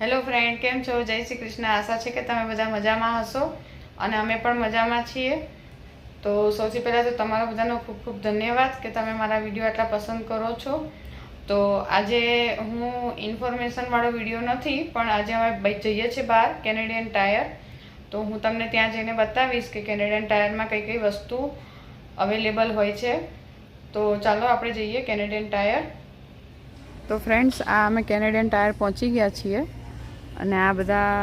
Hello friend, કેમ છો? જય શ્રી કૃષ્ણ. આશા છે કે તમે બધા મજામાં હશો અને અમે પણ મજામાં છીએ. તો સૌથી પહેલાં તો તમારો બધાનો ખૂબ ખૂબ ધન્યવાદ કે તમે મારા વીડિયો આટલા પસંદ કરો છો. તો આજે હું ઇન્ફોર્મેશનવાળો વીડિયો નથી, પણ આજે અમે જઈએ છીએ બહાર કેનેડિયન ટાયર તો હું તમને ત્યાં જઈને બતાવીશ કે કેનેડિયન ટાયરમાં કઈ કઈ વસ્તુ અવેલેબલ હોય છે. તો ચાલો આપણે જઈએ કેનેડિયન ટાયર તો ફ્રેન્ડ્સ આ અમે કેનેડિયન ટાયર પહોંચી ગયા છીએ. અને આ બધા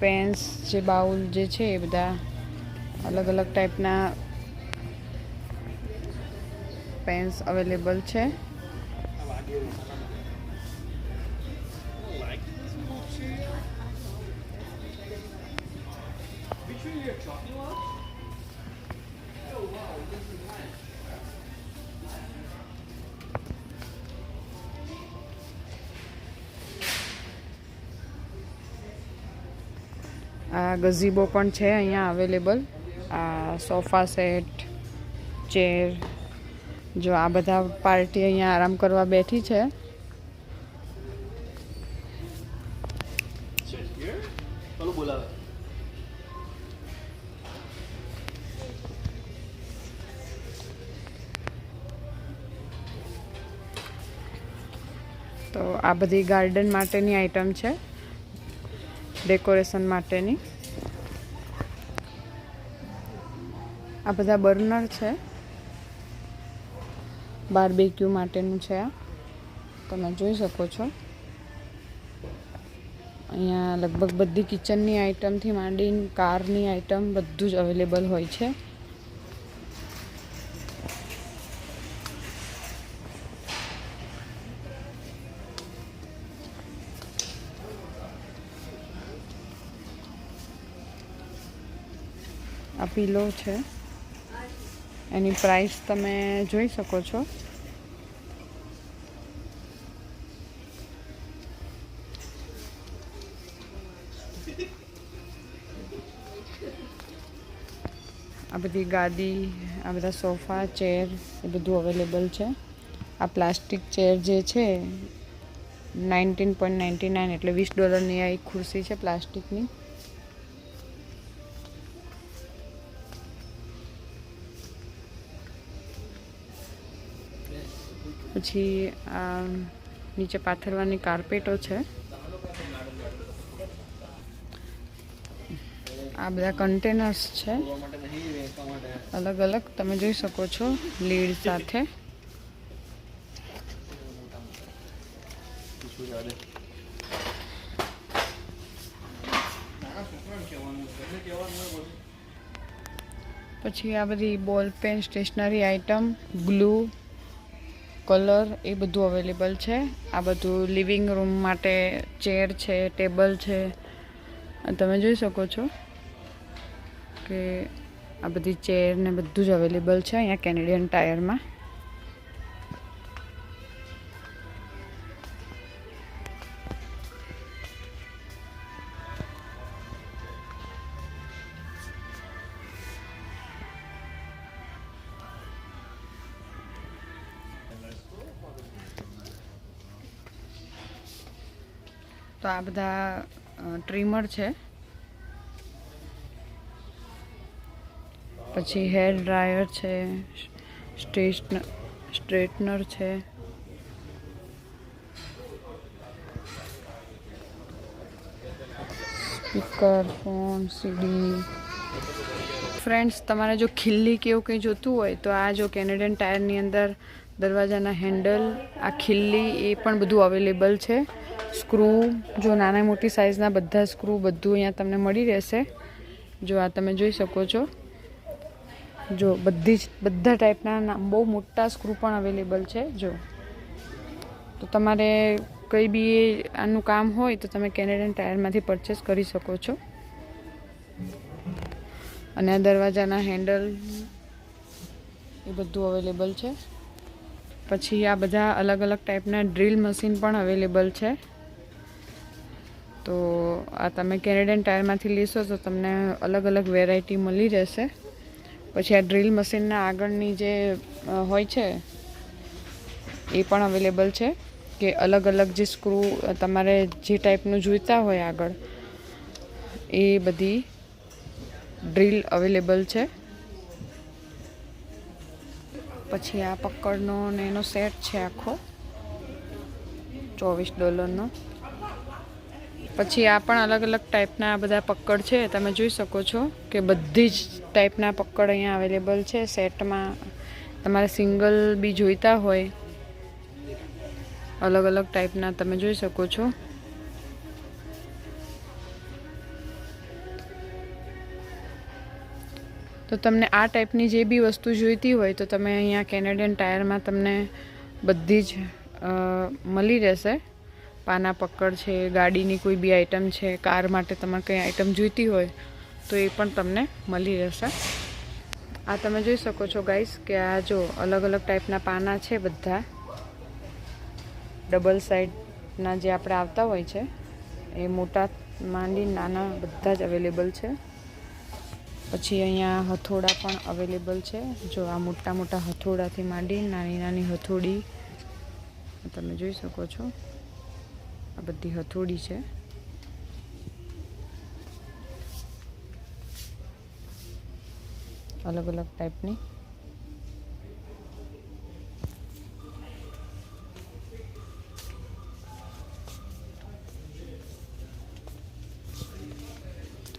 પેન્સ જે બાઉલ જે છે એ બધા અલગ અલગ ટાઈપના પેન્સ અવેલેબલ છે. આ ગઝીબો પણ છે અહીંયા અવેલેબલ. આ સોફા સેટ, ચેર, જો આ બધા પાર્ટી અહીંયા આરામ કરવા બેઠી છે. તો આ બધી ગાર્ડન માટેની આઈટમ છે. ડેકોરેશન માટેની. આ બધા બર્નર છે. બારબેક્યુ માટેનું છે આ. તમે જોઈ શકો છો. અહીંયા લગભગ બધી કિચનની આઈટમથી માંડીને કારની આઈટમ બધું જ અવેલેબલ હોય છે. આ પીલો છે. એની પ્રાઇસ તમે જોઈ શકો છો. આ બધી ગાદી, આ બધા સોફા, ચેર એ બધું અવેલેબલ છે. આ પ્લાસ્ટિક ચેર જે છે નાઇન્ટીન પોઈન્ટ નાઇન્ટી નાઇન એટલે વીસ ડોલરની આ એક ખુરશી છે પ્લાસ્ટિકની. પછી આ નીચે પાથરવાની કાર્પેટો છે. આ બધા કન્ટેનર્સ છે. અલગ અલગ, તમે જોઈ શકો છો લીડ સાથે. પછી આ બધી ball pen stationery item glue colour એ બધું અવેલેબલ છે. આ બધું લિવિંગ રૂમ માટે ચેર છે, ટેબલ છે. તમે જોઈ શકો છો કે આ બધી ચેર ને બધું જ અવેલેબલ છે અહીંયા કેનેડિયન ટાયરમાં. તો આ બધા ટ્રીમર છે. પછી હેર ડ્રાયર છે સ્ટેશન સ્ટ્રેટનર છે. સ્પીકર ફોન સીડી ફ્રેન્ડ્સ તમારે જો ખિલ્લી કે એવું કંઈ જોતું હોય, તો આ જો કેનેડિયન ટાયરની અંદર દરવાજાના હેન્ડલ આ ખિલ્લી, એ પણ બધું અવેલેબલ છે. સ્ક્રૂ જો નાના મોટી સાઇઝના બધા સ્ક્રૂ બધું અહીંયા તમને મળી રહેશે. જો આ તમે જોઈ શકો છો. જો બધી જ, બધા ટાઈપના બહુ મોટા સ્ક્રૂ પણ અવેલેબલ છે, જો. તો તમારે કંઈ બી આનું કામ હોય તો તમે કેનેડિયન ટાયરમાંથી પરચેસ કરી શકો છો. અને આ દરવાજાના હેન્ડલ એ બધું અવેલેબલ છે. પછી આ બધા અલગ અલગ ટાઈપના ડ્રીલ મશીન પણ અવેલેબલ છે. તો આ તમે કેનેડિયન ટાયરમાંથી લેશો તો તમને અલગ અલગ વેરાયટી મળી રહેશે. પછી આ ડ્રીલ મશીનના આગળની જે હોય છે, એ પણ અવેલેબલ છે કે અલગ અલગ જે સ્ક્રૂ, તમારે જે ટાઈપનું જોઈતા હોય આગળ, એ બધી ડ્રીલ અવેલેબલ છે. પછી આ પકડનો ને એનો સેટ છે આખો. ચોવીસ ડોલરનો. પછી આ પણ અલગ અલગ ટાઈપના બધા પક્કડ છે. તમે જોઈ શકો છો કે બધી જ ટાઈપના પક્કડ અહીંયા અવેલેબલ છે. સેટમાં તમારે સિંગલ બી જોઈતા હોય. અલગ અલગ ટાઈપના તમે જોઈ શકો છો. તો તમને આ ટાઈપની જે બી વસ્તુ જોઈતી હોય તો તમે અહીંયા કેનેડિયન ટાયરમાં તમને બધી જ મળી રહેશે. પાના પકડ છે, ગાડીની કોઈ બી આઈટમ છે, કાર માટે તમારે કંઈ આઈટમ જોઈતી હોય તો એ પણ તમને મળી રહેશે. આ તમે જોઈ શકો છો ગાઈસ કે આ જો અલગ અલગ ટાઈપના પાના છે બધા. ડબલ સાઈડના જે આપણે આવતા હોય છે, એ મોટા માંડી નાના બધા જ અવેલેબલ છે. પછી અહીંયા હથોડા પણ અવેલેબલ છે. જો આ મોટા મોટા હથોડાથી માંડી નાની નાની હથોડી તમે જોઈ શકો છો. આ બધી હથોડી છે. અલગ અલગ ટાઈપની.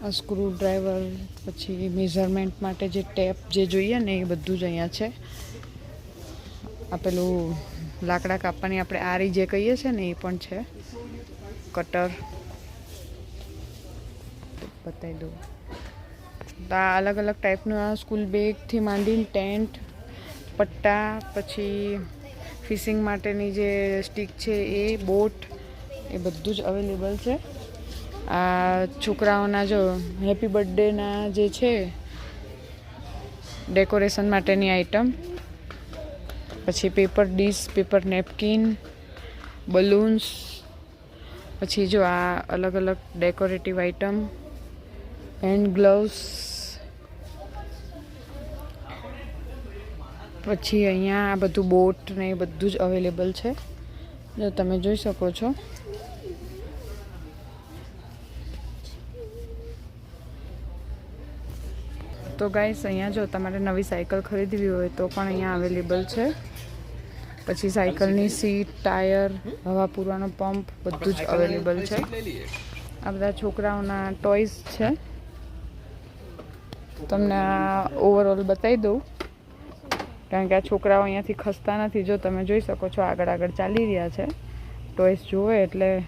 આ સ્ક્રૂડ્રાઈવર, પછી મેઝરમેન્ટ માટે જે ટેપ જે જોઈએ ને એ બધું જ અહીંયા છે. આ પેલું લાકડા કાપવાની આપણે આરી જે કહીએ છીએ ને એ પણ છે. કટર. બતાવી દઉં. તો આ અલગ અલગ ટાઈપનું આ સ્કૂલ બેગથી માંડીને ટેન્ટ, પટ્ટા, પછી ફિશિંગ માટેની જે સ્ટીક છે એ, બોટ, એ બધું જ અવેલેબલ છે. આ છોકરાઓના જો હેપી બર્થડેના જે છે, ડેકોરેશન માટેની આઈટમ પછી paper dish, paper napkin, balloons, પછી જો આ અલગ અલગ ડેકોરેટિવ આઈટમ હેન્ડ ગ્લવ્સ, પછી અહીંયા આ બધું બોટ ને એ બધું જ અવેલેબલ છે. જો તમે જોઈ શકો છો. તો ગાઈસ અહીંયા જો તમારે નવી સાયકલ ખરીદવી હોય તો પણ અહીંયા અવેલેબલ છે. પછી સાયકલની સીટ ટાયર હવા પૂરવાનો પંપ બધું જ અવેલેબલ છે. આ બધા છોકરાઓના ટોયસ છે. તમને ઓવરઓલ બતાવી દઉં. કારણ કે આ છોકરાઓ અહીંયાથી ખસતા નથી. જો તમે જોઈ શકો છો, આગળ આગળ ચાલી રહ્યા છે. ટોયસ જુએ એટલે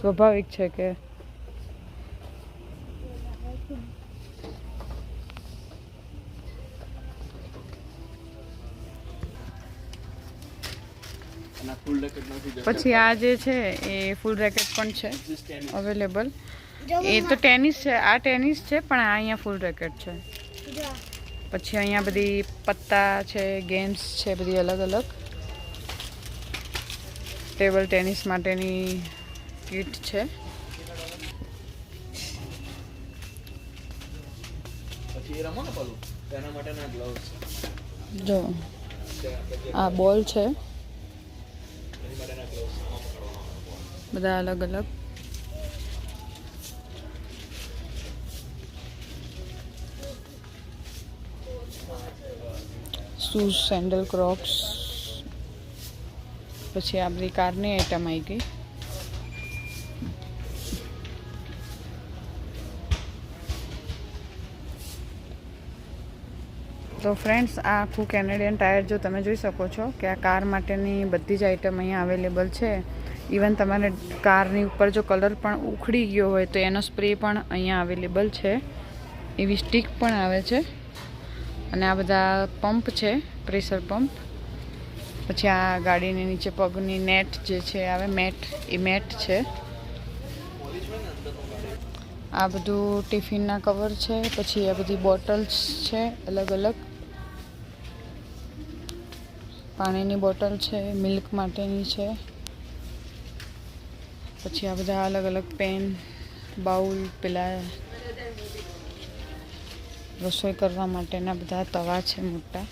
સ્વાભાવિક છે કે પછી આ જે છે એ ફૂલ રેકેટ પણ છે અવેલેબલ એ તો ટેનિસ છે આ ટેનિસ છે પણ આ અહીંયા ફૂલ રેકેટ છે. પછી અહીંયા બધી પત્તા છે ગેમ્સ છે બધી અલગ અલગ. ટેબલ ટેનિસ માટેની કીટ છે. જે આ બોલ છે એની માટેના gloves આમાં પકડવાના. બધા અલગ અલગ. શૂઝ સેન્ડલ ક્રોક્સ પછી આ કારની આઈટમ આવી ગઈ. તો ફ્રેન્ડ્સ આ આખું કેનેડિયન ટાયર જો તમે જોઈ શકો છો કે આ કાર માટેની બધી જ આઈટમ અહીંયા અવેલેબલ છે. ઇવન તમારે કારની ઉપર જો કલર પણ ઉખડી ગયો હોય તો એનો સ્પ્રે પણ અહીંયા અવેલેબલ છે. એવી સ્ટીક પણ આવે છે. અને આ બધા પંપ છે પ્રેશર પંપ પછી આ ગાડીની નીચે પગની નેટ જે છે, આવે મેટ એ મેટ છે. આ બધું ટિફિનના કવર છે, પછી આ બધી બોટલ્સ છે, અલગ અલગ. પાણીની બોટલ છે મિલ્ક માટેની છે. પછી આ બધા અલગ અલગ પેન, બાઉલ, પેલા રસોઈ કરવા માટેના બધા તવા છે મોટા.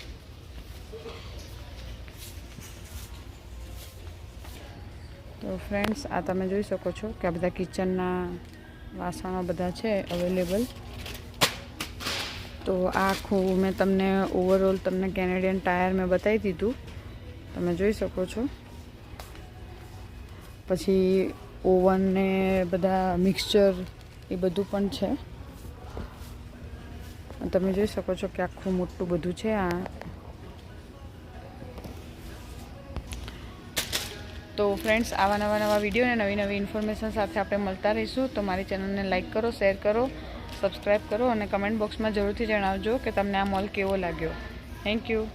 તો ફ્રેન્ડ્સ આ તમે જોઈ શકો છો કે આ બધા કિચનના વાસણો બધા છે અવેલેબલ તો આખું મેં તમને ઓવરઓલ તમને કેનેડિયન ટાયર મેં બતાવી દીધું. તમે જોઈ શકો છો. પછી ઓવન ને બધા મિક્સચર એ બધું પણ છે. તમે જોઈ શકો છો કે આખું મોટું બધું છે આ. તો ફ્રેન્ડ્સ આવા નવા નવા વીડિયો અને નવી નવી ઇન્ફોર્મેશન સાથે આપણે મળતા રહીશું. તો મારી ચેનલને લાઇક કરો શેર કરો સબસ્ક્રાઈબ કરો અને કમેન્ટ બોક્સમાં જરૂરથી જણાવજો કે તમને આ મોલ કેવો લાગ્યો. Thank you